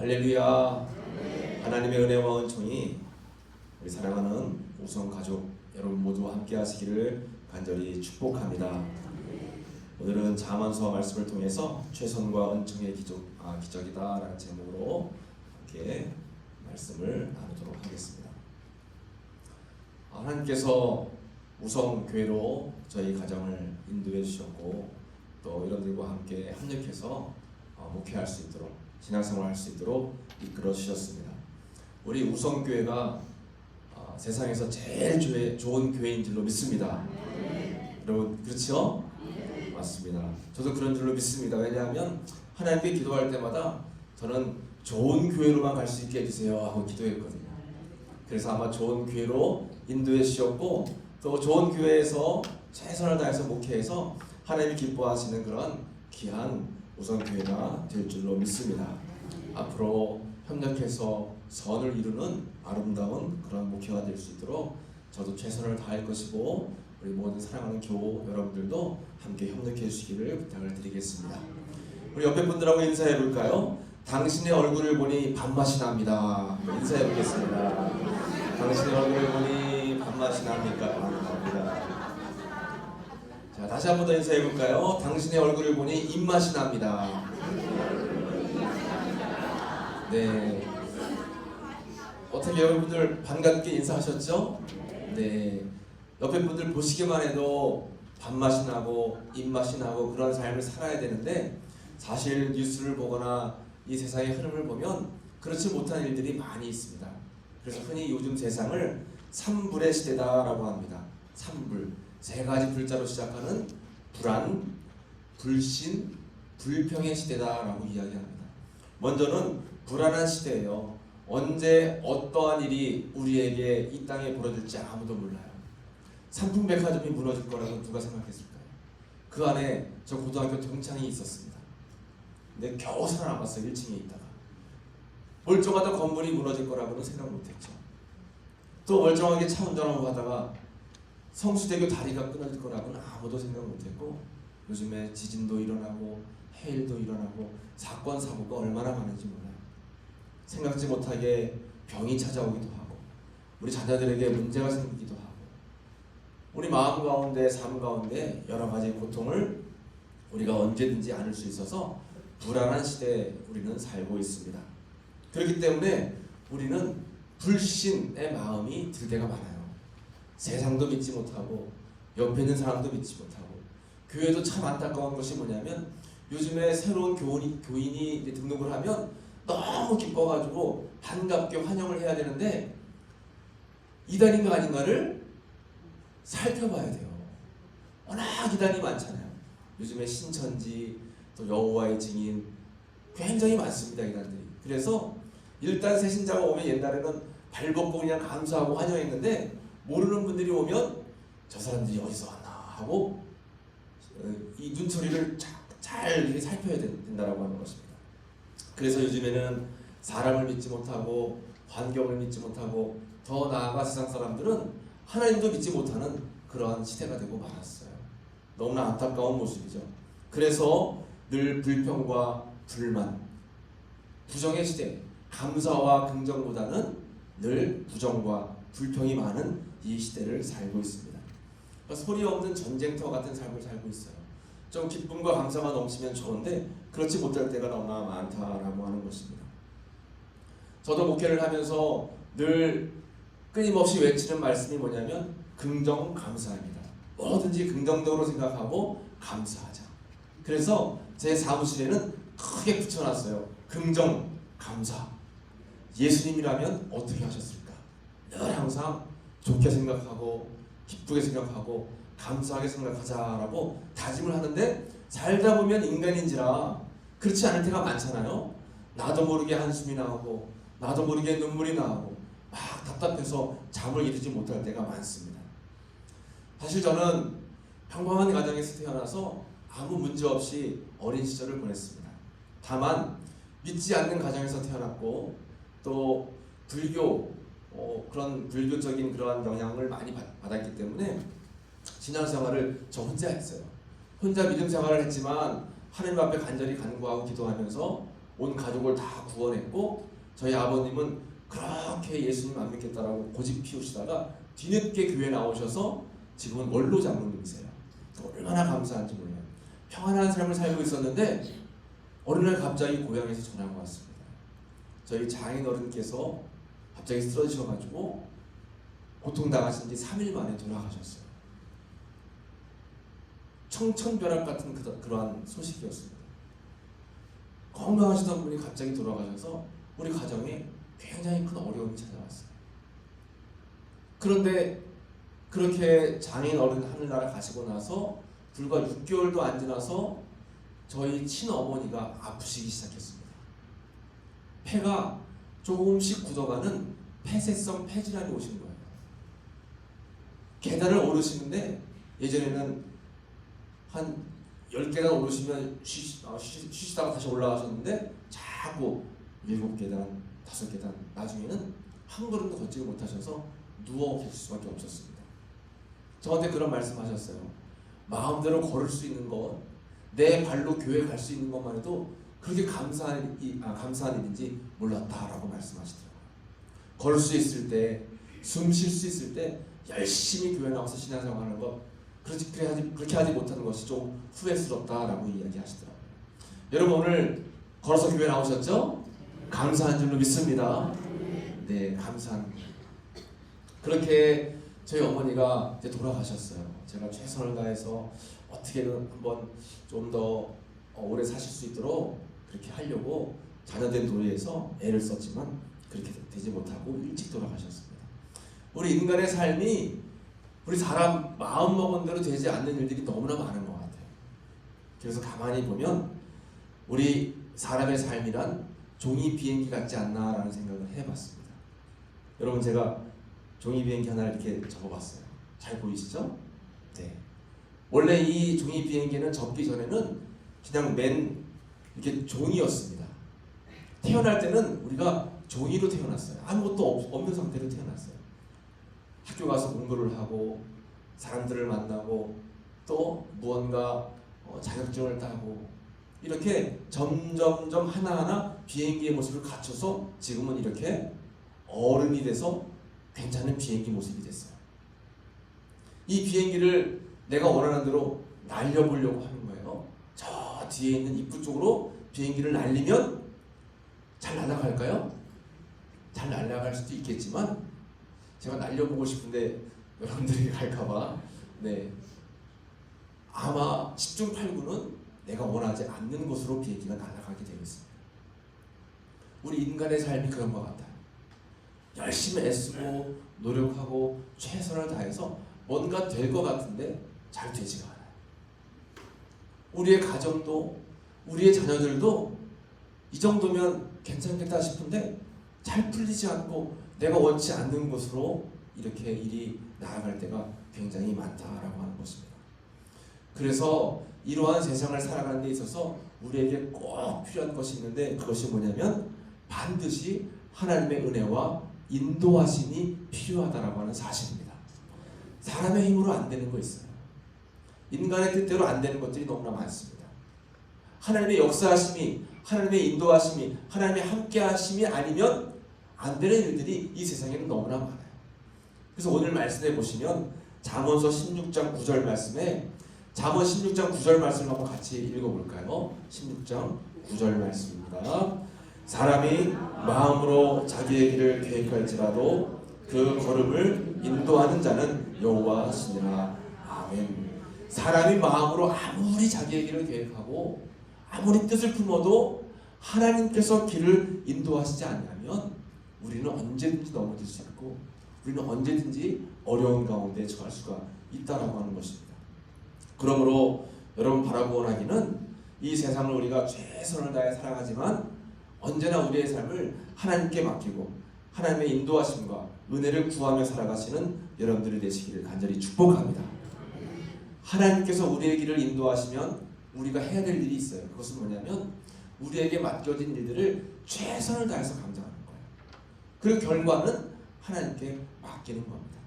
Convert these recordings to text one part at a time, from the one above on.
할렐루야. 하나님의 은혜와 은총이 우리 사랑하는 우성 가족 여러분 모두 함께 하시기를 간절히 축복합니다. 오늘은 자만서 말씀을 통해서 최선과 은총의 기적, 아, 기적이다라는 제목으로 함께 말씀을 나누도록 하겠습니다. 아, 하나님께서 우성 교회로 저희 가정을 인도해 주셨고 또 여러분들과 함께 협력해서 어, 목회할 수 있도록 신앙생활 할 수 있도록 이끌어 주셨습니다. 우리 우성 교회가 어, 세상에서 제일 좋은 교회인 줄로 믿습니다. 여러분 그렇죠? 맞습니다. 저도 그런 줄로 믿습니다. 왜냐하면 하나님께 기도할 때마다 저는 좋은 교회로만 갈 수 있게 해주세요 하고 기도했거든요. 그래서 아마 좋은 교회로 인도해 주셨고 또 좋은 교회에서 최선을 다해서 목회해서 하나님이 기뻐하시는 그런 귀한 우선 교회가 될 줄로 믿습니다. 앞으로 협력해서 선을 이루는 아름다운 그런 목회가 될 수 있도록 저도 최선을 다할 것이고 우리 모든 사랑하는 교우 여러분들도 함께 협력해 주시기를 부탁을 드리겠습니다. 우리 옆에 분들하고 인사해 볼까요? 당신의 얼굴을 보니 밥맛이 납니다. 인사해 보겠습니다. 당신의 얼굴을 보니 밥맛이 납니까? 자, 다시 한 번 더 인사해 볼까요? 당신의 얼굴을 보니 입맛이 납니다. 네. 어떻게 여러분들 반갑게 인사하셨죠? 네. 옆에 분들 보시기만 해도 밥맛이 나고 입맛이 나고 그런 삶을 살아야 되는데 사실 뉴스를 보거나 이 세상의 흐름을 보면 그렇지 못한 일들이 많이 있습니다. 그래서 흔히 요즘 세상을 삼불의 시대다라고 합니다. 삼불 세 가지 불자로 시작하는 불안, 불신, 불평의 시대다라고 이야기합니다. 먼저는 불안한 시대예요. 언제 어떠한 일이 우리에게 이 땅에 벌어질지 아무도 몰라요. 삼풍백화점이 무너질 거라고 누가 생각했을까요? 그 안에 저 고등학교 동창이 있었습니다. 근데 겨우 살아남았어요. 1층에 있다가. 멀쩡하다 건물이 무너질 거라고는 생각 못했죠. 또 멀쩡하게 차 운전하고 가다가 성수대교 다리가 끊어질 거라고는 아무도 생각 못했고 요즘에 지진도 일어나고 해일도 일어나고 사건 사고가 얼마나 많은지 몰라요. 생각지 못하게 병이 찾아오기도 하고 우리 자녀들에게 문제가 생기기도 하고 우리 마음 가운데 삶 가운데 여러 가지 고통을 우리가 언제든지 안을 수 있어서 불안한 시대에 우리는 살고 있습니다. 그렇기 때문에 우리는 불신의 마음이 들 때가 많아요. 세상도 믿지 못하고 옆에 있는 사람도 믿지 못하고 교회도 참 안타까운 것이 뭐냐면 요즘에 새로운 교인이, 교인이 등록을 하면 너무 기뻐가지고 반갑게 환영을 해야 되는데 이단인가 아닌가를 살펴봐야 돼요. 워낙 이단이 많잖아요. 요즘에 신천지 또 여호와의 증인 굉장히 많습니다 이단들이. 그래서 일단 새 신자가 오면 옛날에는 발벗고 그냥 감사하고 환영했는데 모르는 분들이 오면 저 사람들이 어디서 왔나 하고 어, 이 눈초리를 자- 잘 살펴야 된- 된다라고 하는 것입니다. 그래서 요즘에는 사람을 믿지 못하고 환경을 믿지 못하고 더 나아가 세상 사람들은 하나님도 믿지 못하는 그러한 시대가 되고 말았어요. 너무나 안타까운 모습이죠. 그래서 늘 불평과 불만, 부정의 시대, 감사와 긍정보다는 늘 부정과 불평이 많은 이 시대를 살고 있습니다. 그러니까 소리 없는 전쟁터 같은 삶을 살고 있어요. 좀 기쁨과 감사가 넘치면 좋은데 그렇지 못할 때가 너무나 많다라고 하는 것입니다. 저도 목회를 하면서 늘 끊임없이 외치는 말씀이 뭐냐면 긍정 감사입니다. 뭐든지 긍정적으로 생각하고 감사하자. 그래서 제 사무실에는 크게 붙여놨어요. 긍정 감사. 예수님이라면 어떻게 하셨을까? 늘 항상 좋게 생각하고 기쁘게 생각하고 감사하게 생각하자라고 다짐을 하는데 살다 보면 인간인지라 그렇지 않을 때가 많잖아요. 나도 모르게 한숨이 나오고 나도 모르게 눈물이 나오고 막 답답해서 잠을 이루지 못할 때가 많습니다. 사실 저는 평범한 가정에서 태어나서 아무 문제 없이 어린 시절을 보냈습니다. 다만 믿지 않는 가정에서 태어났고 또 불교 어, 그런 불교적인 그러한 영향을 많이 받, 받았기 때문에 신앙생활을 저 혼자 했어요. 혼자 믿음 생활을 했지만 하나님 앞에 간절히 간구하고 기도하면서 온 가족을 다 구원했고 저희 아버님은 그렇게 예수님 안 믿겠다라고 고집 피우시다가 뒤늦게 교회 나오셔서 지금은 원로 장로님이세요. 얼마나 감사한지 몰라요. 평안한 삶을 살고 있었는데 어느 날 갑자기 고향에서 전화가 왔습니다. 저희 장인 어른께서 갑자기 쓰러지셔가지고 고통당하신 지 3일 만에 돌아가셨어요. 청천벼락 같은 그, 그러한 소식이었습니다. 건강하시던 분이 갑자기 돌아가셔서 우리 가정에 굉장히 큰 어려움이 찾아왔어요. 그런데 그렇게 장인 어른 하늘나라 가시고 나서 불과 6개월도 안 지나서 저희 친어머니가 아프시기 시작했습니다. 폐가 조금씩 굳어가는 폐쇄성 폐질환이 오신 거예요. 계단을 오르시는데 예전에는 한 10계단 오르시면 쉬, 어, 쉬, 쉬시 다가 다시 올라가셨는데 자꾸 7계단, 5계단 나중에는 한 걸음도 걷지 못하셔서 누워 계실 수밖에 없었습니다. 저한테 그런 말씀하셨어요. 마음대로 걸을 수 있는 것, 내 발로 교회 갈 수 있는 것만 해도 그렇게 감사한, 이- 아, 감사한 일인지 몰랐다라고 말씀하시더라고요. 걸을 수 있을 때, 숨 쉴 수 있을 때 열심히 교회 나와서 신앙생활 하는 것, 그렇지 그렇게 하지, 그렇게 하지 못하는 것이 좀 후회스럽다라고 이야기하시더라고요. 여러분 오늘 걸어서 교회 나오셨죠? 감사한 줄로 믿습니다. 네, 감사합니다. 그렇게 저희 어머니가 이제 돌아가셨어요. 제가 최선을 다해서 어떻게든 한번 좀 더 오래 사실 수 있도록 그렇게 하려고 자녀된 도리에서 애를 썼지만 그렇게 되지 못하고 일찍 돌아가셨습니다. 우리 인간의 삶이 우리 사람 마음 먹은 대로 되지 않는 일들이 너무나 많은 것 같아요. 그래서 가만히 보면 우리 사람의 삶이란 종이 비행기 같지 않나라는 생각을 해봤습니다. 여러분 제가 종이 비행기 하나 이렇게 적어봤어요. 잘 보이시죠? 네. 원래 이 종이 비행기는 접기 전에는 그냥 맨 이렇게 종이었습니다. 태어날 때는 우리가 종이로 태어났어요. 아무것도 없- 없는 상태로 태어났어요. 학교 가서 공부를 하고 사람들을 만나고 또 무언가 어, 자격증을 따고 이렇게 점점점 하나하나 비행기의 모습을 갖춰서 지금은 이렇게 어른이 돼서 괜찮은 비행기 모습이 됐어요. 이 비행기를 내가 원하는 대로 날려보려고. 저 뒤에 있는 입구 쪽으로 비행기를 날리면 잘 날아갈까요? 잘 날아갈 수도 있겠지만 제가 날려보고 싶은데 여러분들이 갈까봐 네 아마 10중 8구는 내가 원하지 않는 곳으로 비행기가 날아가게 되어 있습니다. 우리 인간의 삶이 그런 것 같아요. 열심히 애쓰고 노력하고 최선을 다해서 뭔가 될 것 같은데 잘 되지가 않아요. 우리의 가정도 우리의 자녀들도 이 정도면 괜찮겠다 싶은데 잘 풀리지 않고 내가 원치 않는 곳으로 이렇게 일이 나아갈 때가 굉장히 많다라고 하는 것입니다. 그래서 이러한 세상을 살아가는 데 있어서 우리에게 꼭 필요한 것이 있는데 그것이 뭐냐면 반드시 하나님의 은혜와 인도하심이 필요하다라고 하는 사실입니다. 사람의 힘으로 안 되는 거 있어요. 인간의 뜻대로 안 되는 것들이 너무나 많습니다. 하나님의 역사하심이, 하나님의 인도하심이, 하나님의 함께하심이 아니면 안 되는 일들이 이 세상에는 너무나 많아요. 그래서 오늘 말씀해 보시면 잠언서 16장 9절 말씀에 잠언 16장 9절 말씀을 한번 같이 읽어볼까요? 16장 9절 말씀입니다. 사람이 마음으로 자기의 길을 계획할지라도 그 걸음을 인도하는 자는 여호와시니라. 아멘. 사람이 마음으로 아무리 자기의 길을 계획하고 아무리 뜻을 품어도 하나님께서 길을 인도하시지 않냐면 우리는 언제든지 넘어질 수 있고 우리는 언제든지 어려운 가운데 처할 수가 있다라고 하는 것입니다. 그러므로 여러분 바라고 원하기는 이 세상을 우리가 최선을 다해 살아가지만 언제나 우리의 삶을 하나님께 맡기고 하나님의 인도하심과 은혜를 구하며 살아가시는 여러분들이 되시기를 간절히 축복합니다. 하나님께서 우리의 길을 인도하시면 우리가 해야 될 일이 있어요. 그것은 뭐냐면 우리에게 맡겨진 일들을 최선을 다해서 감당하는 거예요. 그 결과는 하나님께 맡기는 겁니다.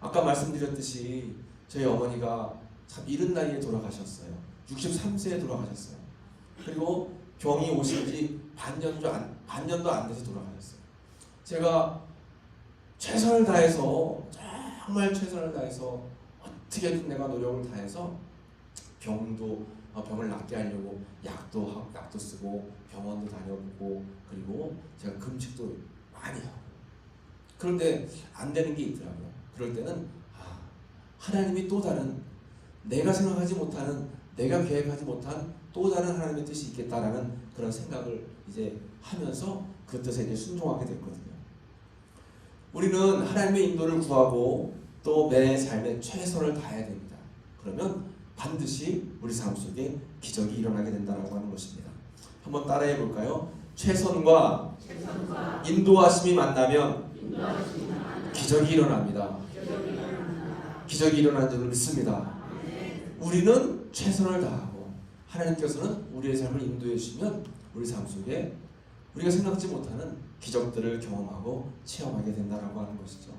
아까 말씀드렸듯이 저희 어머니가 참 이른 나이에 돌아가셨어요. 63세에 돌아가셨어요. 그리고 병이 오신 지 반년도 안, 반년도 안 돼서 돌아가셨어요. 제가 최선을 다해서 정말 최선을 다해서 어떻게든 내가 노력을 다해서 병도 어, 병을 낫게 하려고 약도 하고 약도 쓰고 병원도 다녀보고 그리고 제가 금식도 많이 하고 그런데 안 되는 게 있더라고요. 그럴 때는 아, 하나님이 또 다른 내가 생각하지 못하는 내가 계획하지 못한 또 다른 하나님의 뜻이 있겠다라는 그런 생각을 이제 하면서 그 뜻에 이제 순종하게 됐거든요. 우리는 하나님의 인도를 구하고 또 내 삶에 최선을 다해야 됩니다. 그러면 반드시 우리 삶 속에 기적이 일어나게 된다라고 하는 것입니다. 한번 따라해 볼까요? 최선과 인도하심이 만나면 기적이 일어납니다. 기적이 일어나는 줄 믿습니다. 우리는 최선을 다하고 하나님께서는 우리의 삶을 인도해 주시면 우리 삶 속에 우리가 생각지 못하는 기적들을 경험하고 체험하게 된다라고 하는 것이죠.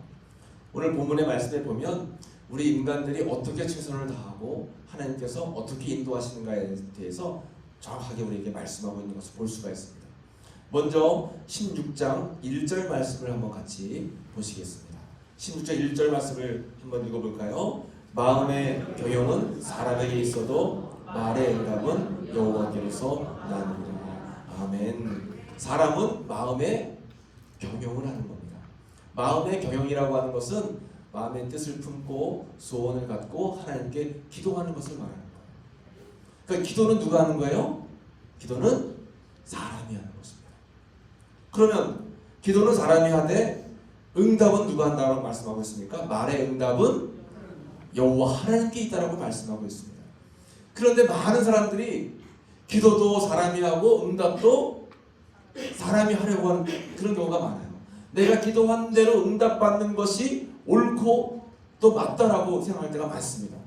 오늘 본문의 말씀에 보면 우리 인간들이 어떻게 최선을 다하고 하나님께서 어떻게 인도하시는가에 대해서 정확하게 우리에게 말씀하고 있는 것을 볼 수가 있습니다. 먼저 16장 1절 말씀을 한번 같이 보시겠습니다. 16장 1절 말씀을 한번 읽어볼까요? 마음의 경영은 사람에게 있어도 말의 응답은 여호와께로서 나느니라. 아멘. 사람은 마음의 경영을 하는 겁니다. 마음의 경영이라고 하는 것은 마음의 뜻을 품고 소원을 갖고 하나님께 기도하는 것을 말하는. 그러니까 기도는 누가 하는 거예요? 기도는 사람이 하는 것입니다. 그러면 기도는 사람이 하되 응답은 누가 한다고 말씀하고 있습니까? 말의 응답은 여호와 하나님께 있다라고 말씀하고 있습니다. 그런데 많은 사람들이 기도도 사람이 하고 응답도 사람이 하려고 하는 그런 경우가 많아요. 내가 기도한 대로 응답받는 것이 옳고 또 맞다라고 생각할 때가 많습니다.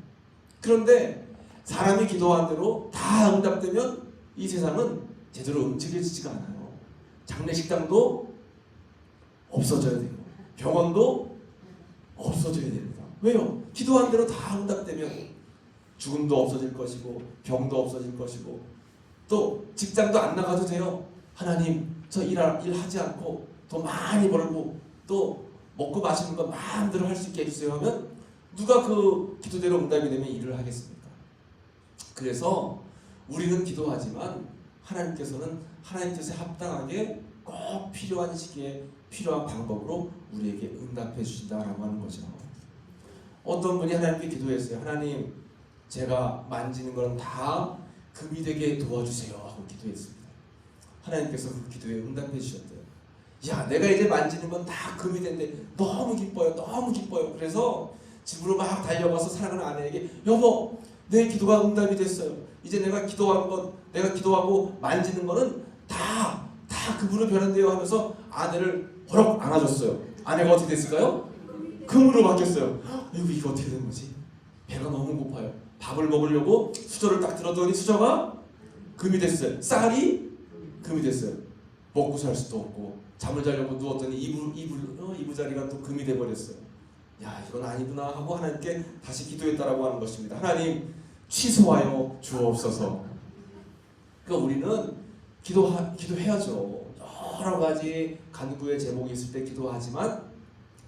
그런데 사람이 기도한 대로 다 응답되면 이 세상은 제대로 움직여지지가 않아요. 장례식장도 없어져야 되고 병원도 없어져야 됩니다. 왜요? 기도한 대로 다 응답되면 죽음도 없어질 것이고 병도 없어질 것이고 또 직장도 안 나가도 돼요. 하나님 저 일, 일하지 않고 더 많이 벌고 또 먹고 마시는 거 마음대로 할 수 있게 해주세요 하면 누가 그 기도대로 응답이 되면 일을 하겠습니까? 그래서 우리는 기도하지만 하나님께서는 하나님 뜻에 합당하게 꼭 필요한 시기에 필요한 방법으로 우리에게 응답해 주신다라고 하는 거죠. 어떤 분이 하나님께 기도했어요. 하나님, 제가 만지는 거는 다 금이 되게 도와주세요 하고 기도했습니다. 하나님께서 그 기도에 응답해 주셨대요. 야, 내가 이제 만지는 건 다 금이 된데 너무 기뻐요, 너무 기뻐요. 그래서 집으로 막 달려가서 사랑하는 아내에게 여보, 내 기도가 응답이 됐어요. 이제 내가 기도하는 건, 내가 기도하고 만지는 거는 다, 다 금으로 변한대요 하면서 아내를 버럭 안아줬어요. 아내가 어떻게 됐을까요? 금으로 바뀌었어요. 이거 이거 어떻게 된 거지? 배가 너무 고파요. 밥을 먹으려고 수저를 딱 들었더니 수저가 금이 됐어요. 쌀이 금이 됐어요. 먹고 살 수도 없고 잠을 자려고 누웠더니 이불 이불 어, 이부자리가 또 금이 돼 버렸어요. 야 이건 아니구나 하고 하나님께 다시 기도했다라고 하는 것입니다. 하나님 취소하여 주옵소서. 그러니까 우리는 기도하 기도해야죠. 여러 가지 간구의 제목이 있을 때 기도하지만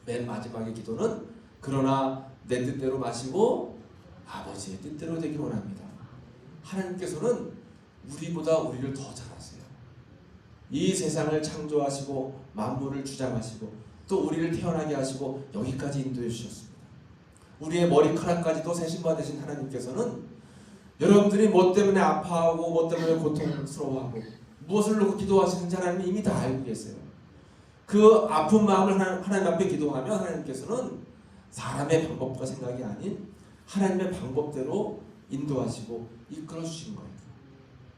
맨 마지막의 기도는 그러나 내 뜻대로 마시고 아버지의 뜻대로 되길 원합니다. 하나님께서는 우리보다 우리를 더 잘. 이 세상을 창조하시고 만물을 주장하시고 또 우리를 태어나게 하시고 여기까지 인도해 주셨습니다. 우리의 머리카락까지도 세신받으신 하나님께서는 여러분들이 뭐 때문에 아파하고 뭐 때문에 고통스러워하고 무엇을 놓고 기도하시는지 하나님이 이미 다 알고 계세요. 그 아픈 마음을 하나님 앞에 기도하면 하나님께서는 사람의 방법과 생각이 아닌 하나님의 방법대로 인도하시고 이끌어 주신 거예요.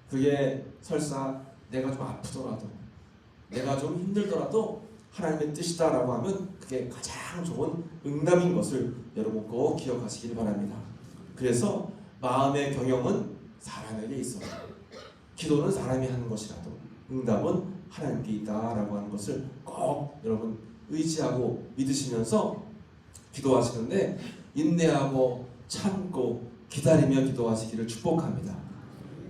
그게 설사 내가 좀 아프더라도 내가 좀 힘들더라도 하나님의 뜻이다라고 하면 그게 가장 좋은 응답인 것을 여러분 꼭 기억하시길 바랍니다. 그래서 마음의 경영은 사람에게 있어요. 기도는 사람이 하는 것이라도 응답은 하나님께 있다라고 하는 것을 꼭 여러분 의지하고 믿으시면서 기도하시는데 인내하고 참고 기다리며 기도하시기를 축복합니다.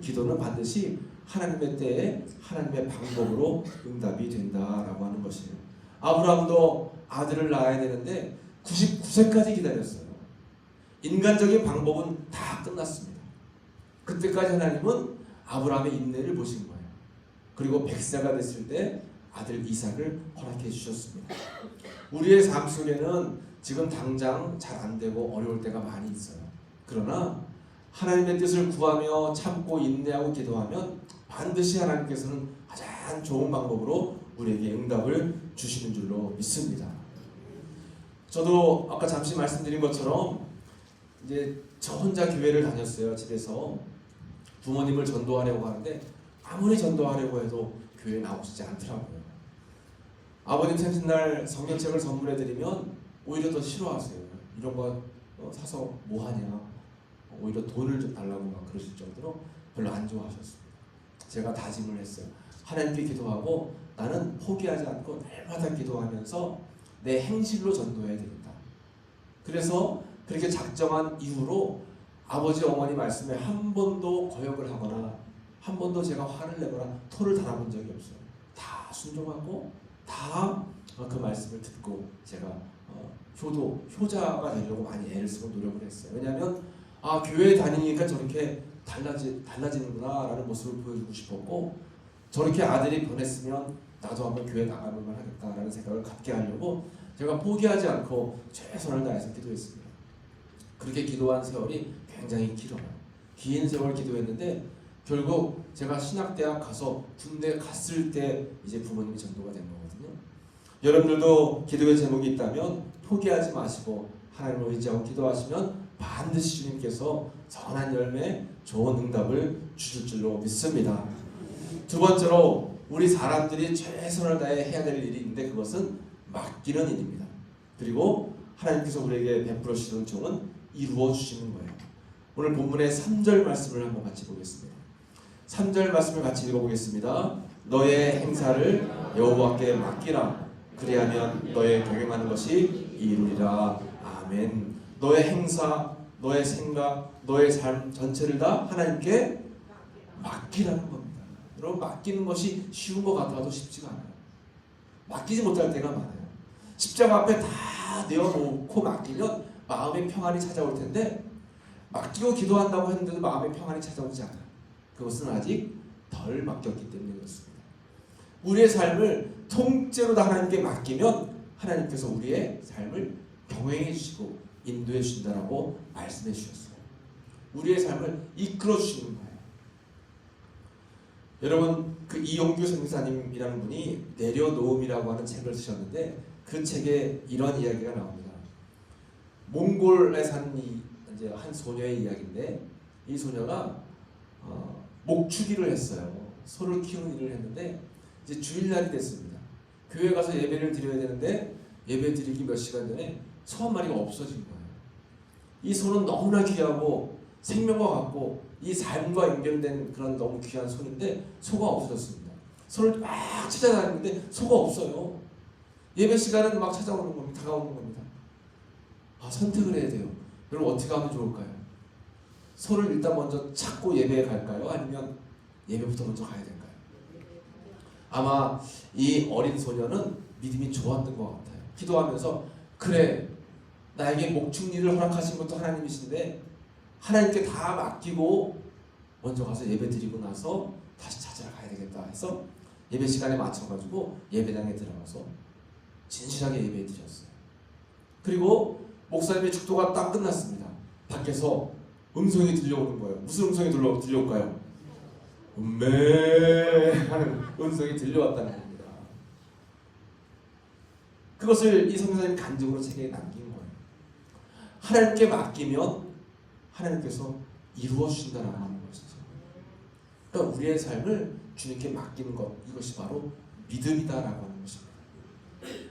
기도는 반드시 하나님의 때에 하나님의 방법으로 응답이 된다라고 하는 것이에요. 아브라함도 아들을 낳아야 되는데 99세까지 기다렸어요. 인간적인 방법은 다 끝났습니다. 그때까지 하나님은 아브라함의 인내를 보신 거예요. 그리고 100세가 됐을 때 아들 이삭을 허락해 주셨습니다. 우리의 삶 속에는 지금 당장 잘 안 되고 어려울 때가 많이 있어요. 그러나 하나님의 뜻을 구하며 참고 인내하고 기도하면 반드시 하나님께서는 가장 좋은 방법으로 우리에게 응답을 주시는 줄로 믿습니다. 저도 아까 잠시 말씀드린 것처럼 이제 저 혼자 교회를 다녔어요. 집에서 부모님을 전도하려고 하는데 아무리 전도하려고 해도 교회에 나오시지 않더라고요. 아버님 생신날 성경책을 선물해 드리면 오히려 더 싫어하세요. 이런 거 어, 사서 뭐 하냐. 오히려 돈을 좀 달라고 막 그러실 정도로 별로 안 좋아하셨습니다. 제가 다짐을 했어요. 하나님께 기도하고 나는 포기하지 않고 날마다 기도하면서 내 행실로 전도해야 되겠다. 그래서 그렇게 작정한 이후로 아버지 어머니 말씀에 한 번도 거역을 하거나 한 번도 제가 화를 내거나 토를 달아본 적이 없어요. 다 순종하고 다 그 말씀을 듣고 제가 어, 효도 효자가 되려고 많이 애를 쓰고 노력을 했어요. 왜냐하면 아 교회 다니니까 저렇게 달라지 달라지는구나라는 모습을 보여주고 싶었고 저렇게 아들이 변했으면 나도 한번 교회 나가볼만 하겠다라는 생각을 갖게 하려고 제가 포기하지 않고 최선을 다해서 기도했습니다. 그렇게 기도한 세월이 굉장히 길어요. 긴 세월 기도했는데 결국 제가 신학대학 가서 군대 갔을 때 이제 부모님이 전도가 된 거거든요. 여러분들도 기도의 제목이 있다면 포기하지 마시고 하나님을 의지하고 기도하시면 반드시 주님께서 선한 열매, 좋은 응답을 주실 줄로 믿습니다. 두 번째로 우리 사람들이 최선을 다해 해야 될 일이 있는데 그것은 맡기는 일입니다. 그리고 하나님께서 우리에게 베풀어 주시는 종은 이루어 주시는 거예요. 오늘 본문의 3절 말씀을 한번 같이 보겠습니다. 3절 말씀을 같이 읽어보겠습니다. 너의 행사를 여호와께 맡기라. 그리하면 너의 경영하는 것이 이루리라. 아멘. 너의 행사, 너의 생각, 너의 삶 전체를 다 하나님께 맡기라는 겁니다. 여러분 맡기는 것이 쉬운 것 같아도 쉽지가 않아요. 맡기지 못할 때가 많아요. 십자가 앞에 다 내어놓고 맡기면 마음의 평안이 찾아올 텐데 맡기고 기도한다고 했는데도 마음의 평안이 찾아오지 않아요. 그것은 아직 덜 맡겼기 때문에 그렇습니다. 우리의 삶을 통째로 다 하나님께 맡기면 하나님께서 우리의 삶을 경영해 주시고 인도해 주신다라고 말씀해 주셨어요. 우리의 삶을 이끌어 주시는 거예요. 여러분 그 이용규 선교사님이라는 분이 내려놓음이라고 하는 책을 쓰셨는데 그 책에 이런 이야기가 나옵니다. 몽골에 사는 이 이제 한 소녀의 이야기인데 이 소녀가 어, 목축일을 했어요. 소를 키우는 일을 했는데 이제 주일날이 됐습니다. 교회 가서 예배를 드려야 되는데 예배 드리기 몇 시간 전에 소 한 마리가 없어진 거예요. 이 소는 너무나 귀하고 생명과 같고 이 삶과 연결된 그런 너무 귀한 소인데 소가 없어졌습니다. 소를 막 찾아다니는데 소가 없어요. 예배 시간은 막 찾아오는 겁니다. 다가오는 겁니다. 아 선택을 해야 돼요. 여러분 어떻게 하면 좋을까요? 소를 일단 먼저 찾고 예배에 갈까요? 아니면 예배부터 먼저 가야 될까요? 아마 이 어린 소녀는 믿음이 좋았던 것 같아요. 기도하면서 그래 나에게 목축리를 허락하신 것도 하나님이신데 하나님께 다 맡기고 먼저 가서 예배 드리고 나서 다시 찾으러 가야 되겠다 해서 예배 시간에 맞춰가지고 예배당에 들어가서 진실하게 예배 드렸어요. 그리고 목사님의 축도가 딱 끝났습니다. 밖에서 음성이 들려오는 거예요. 무슨 음성이 들려, 들려올까요? 음메 하는 음성이 들려왔다는 겁니다. 그것을 이 성사님 간증으로 책에 남긴. 하나님께 맡기면 하나님께서 이루어 주신다라고 하는 것이죠. 그러니까 우리의 삶을 주님께 맡기는 것 이것이 바로 믿음이다라고 하는 것입니다.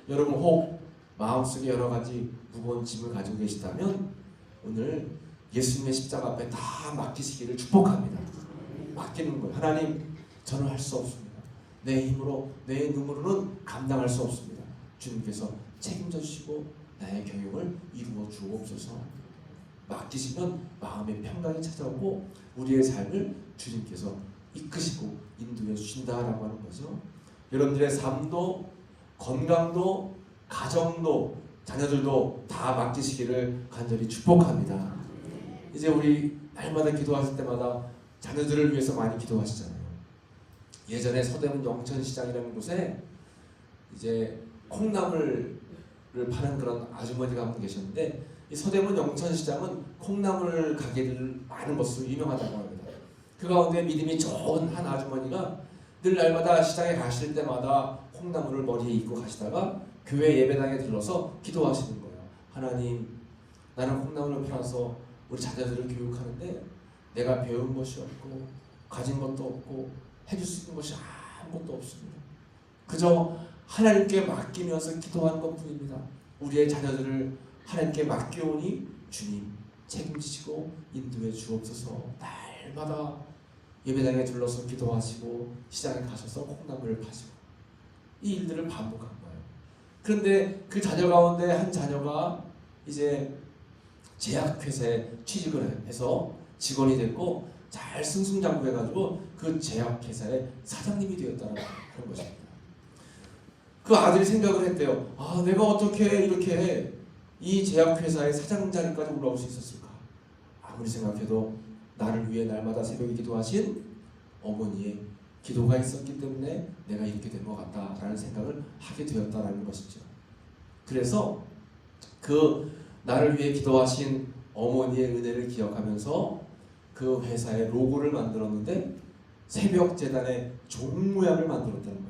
여러분 혹 마음속에 여러 가지 무거운 짐을 가지고 계시다면 오늘 예수님의 십자가 앞에 다 맡기시기를 축복합니다. 맡기는 거예요. 하나님 저는 할 수 없습니다. 내 힘으로 내 눈으로는 감당할 수 없습니다. 주님께서 책임져 주시고 나의 경영을 이루어 주옵소서. 맡기시면 마음의 평강이 찾아오고 우리의 삶을 주님께서 이끄시고 인도해 주신다라고 하는 거죠. 여러분들의 삶도 건강도 가정도 자녀들도 다 맡기시기를 간절히 축복합니다. 이제 우리 날마다 기도하실 때마다 자녀들을 위해서 많이 기도하시잖아요. 예전에 서대문 영천시장이라는 곳에 이제 콩나물을 파는 그런 아주머니가 한 분 계셨는데 이 서대문 영천시장은 콩나물 가게들 많은 것으로 유명하다고 합니다. 그 가운데 믿음이 좋은 한 아주머니가 늘 날마다 시장에 가실 때마다 콩나물을 머리에 입고 가시다가 교회 예배당에 들러서 기도하시는 거예요. 하나님, 나는 콩나물을 팔아서 우리 자녀들을 교육하는데 내가 배운 것이 없고 가진 것도 없고 해줄 수 있는 것이 아무것도 없습니다. 그저 하나님께 맡기면서 기도하는 것뿐입니다. 우리의 자녀들을 하나님께 맡겨오니 주님 책임지시고 인도해 주옵소서. 날마다 예배당에 들러서 기도하시고 시장에 가셔서 콩나물을 파시고 이 일들을 반복한 거예요. 그런데 그 자녀 가운데 한 자녀가 이제 제약회사에 취직을 해서 직원이 됐고 잘 승승장구해가지고 그 제약회사의 사장님이 되었다는 것입니다. 그 아들이 생각을 했대요. 아, 내가 어떻게 이렇게 이 제약회사의 사장 자리까지 올라올 수 있었을까? 아무리 생각해도 나를 위해 날마다 새벽에 기도하신 어머니의 기도가 있었기 때문에 내가 이렇게 된 것 같다라는 생각을 하게 되었다라는 것이죠. 그래서 그 나를 위해 기도하신 어머니의 은혜를 기억하면서 그 회사의 로고를 만들었는데 새벽 재단의 종 모양을 만들었다는 겁니다.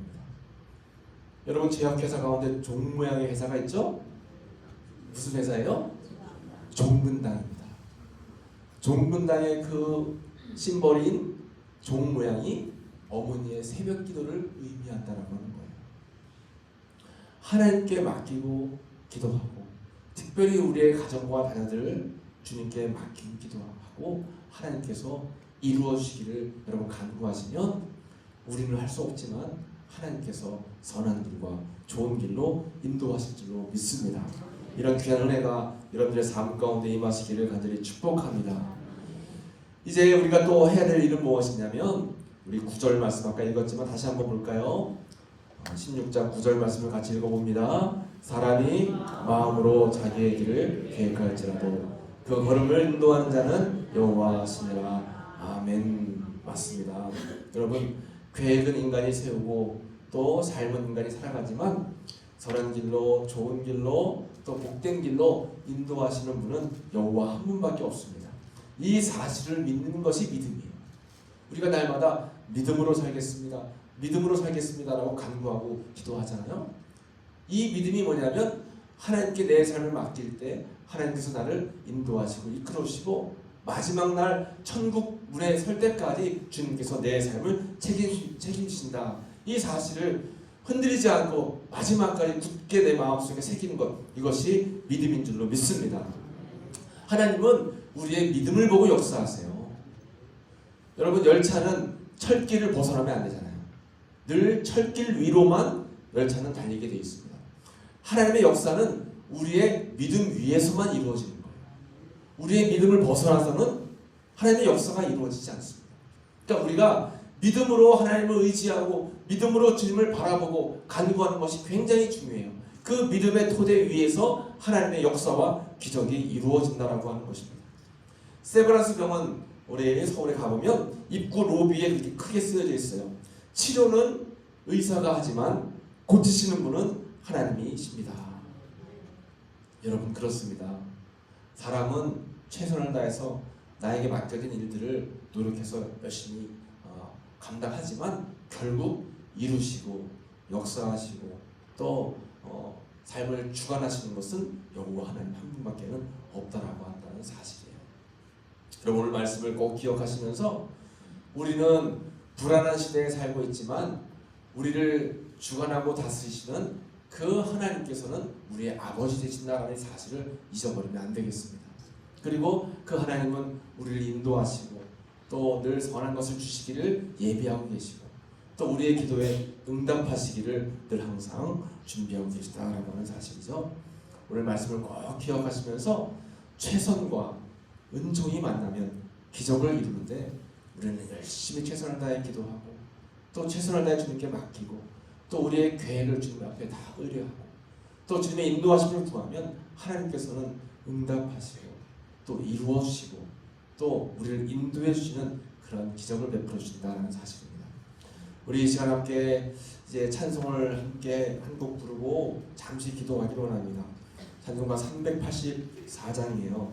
여러분 제약회사 가운데 종 모양의 회사가 있죠? 무슨 회사예요? 종근당입니다. 종근당의 그 심벌인 종 모양이 어머니의 새벽 기도를 의미한다라고 하는 거예요. 하나님께 맡기고 기도하고 특별히 우리의 가정과 자녀들을 주님께 맡기고 기도하고 하나님께서 이루어 주시기를 여러분 간구하시면 우리는 할 수 없지만 하나님께서 선한 길과 좋은 길로 인도하실 줄로 믿습니다. 이런 귀한 은혜가 여러분들의 삶 가운데 임하시기를 간절히 축복합니다. 이제 우리가 또 해야 될 일은 무엇이냐면 우리 9절 말씀 아까 읽었지만 다시 한번 볼까요? 16장 9절 말씀을 같이 읽어봅니다. 사람이 마음으로 자기의 길을 계획할지라도 그 걸음을 인도하는 자는 여호와시니라. 아멘. 맞습니다. 여러분 계획은 인간이 세우고 또 삶은 인간이 살아가지만 선한 길로 좋은 길로 또 복된 길로 인도하시는 분은 여호와 한 분밖에 없습니다. 이 사실을 믿는 것이 믿음이에요. 우리가 날마다 믿음으로 살겠습니다. 믿음으로 살겠습니다라고 간구하고 기도하잖아요. 이 믿음이 뭐냐면 하나님께 내 삶을 맡길 때 하나님께서 나를 인도하시고 이끌어주시고 마지막 날 천국 문에 설 때까지 주님께서 내 삶을 책임, 책임지신다. 이 사실을 흔들리지 않고 마지막까지 굳게 내 마음속에 새기는 것 이것이 믿음인 줄로 믿습니다. 하나님은 우리의 믿음을 보고 역사하세요. 여러분 열차는 철길을 벗어나면 안 되잖아요. 늘 철길 위로만 열차는 달리게 되어 있습니다. 하나님의 역사는 우리의 믿음 위에서만 이루어지는 거예요. 우리의 믿음을 벗어나서는 하나님의 역사가 이루어지지 않습니다. 그러니까 우리가 믿음으로 하나님을 의지하고 믿음으로 주님을 바라보고 간구하는 것이 굉장히 중요해요. 그 믿음의 토대 위에서 하나님의 역사와 기적이 이루어진다라고 하는 것입니다. 세브란스 병원 올해 서울에 가보면 입구 로비에 그렇게 크게 쓰여져 있어요. 치료는 의사가 하지만 고치시는 분은 하나님이십니다. 여러분 그렇습니다. 사람은 최선을 다해서 나에게 맡겨진 일들을 노력해서 열심히 어, 감당하지만 결국 이루시고 역사하시고 또 어, 삶을 주관하시는 것은 여호와 하나님 한 분밖에는 없다라고 한다는 사실이에요. 여러분 오늘 말씀을 꼭 기억하시면서 우리는 불안한 시대에 살고 있지만 우리를 주관하고 다스리시는 그 하나님께서는 우리의 아버지 되신다라는 사실을 잊어버리면 안 되겠습니다. 그리고 그 하나님은 우리를 인도하시고 또 늘 선한 것을 주시기를 예비하고 계시고 또 우리의 기도에 응답하시기를 늘 항상 준비하고 계시다라고 하는 사실이죠. 오늘 말씀을 꼭 기억하시면서 최선과 은총이 만나면 기적을 이루는데 우리는 열심히 최선을 다해 기도하고 또 최선을 다해 주님께 맡기고 또 우리의 계획을 주님 앞에 다 의뢰하고 또 주님의 인도하심을 구하면 하나님께서는 응답하시고 또 이루어 주시고 또 우리를 인도해 주시는 그런 기적을 베풀어 주신다는 사실입니다. 우리 이 시간 함께 이제 찬송을 함께 한 곡 부르고 잠시 기도하기로 원합니다. 찬송가 384장이에요.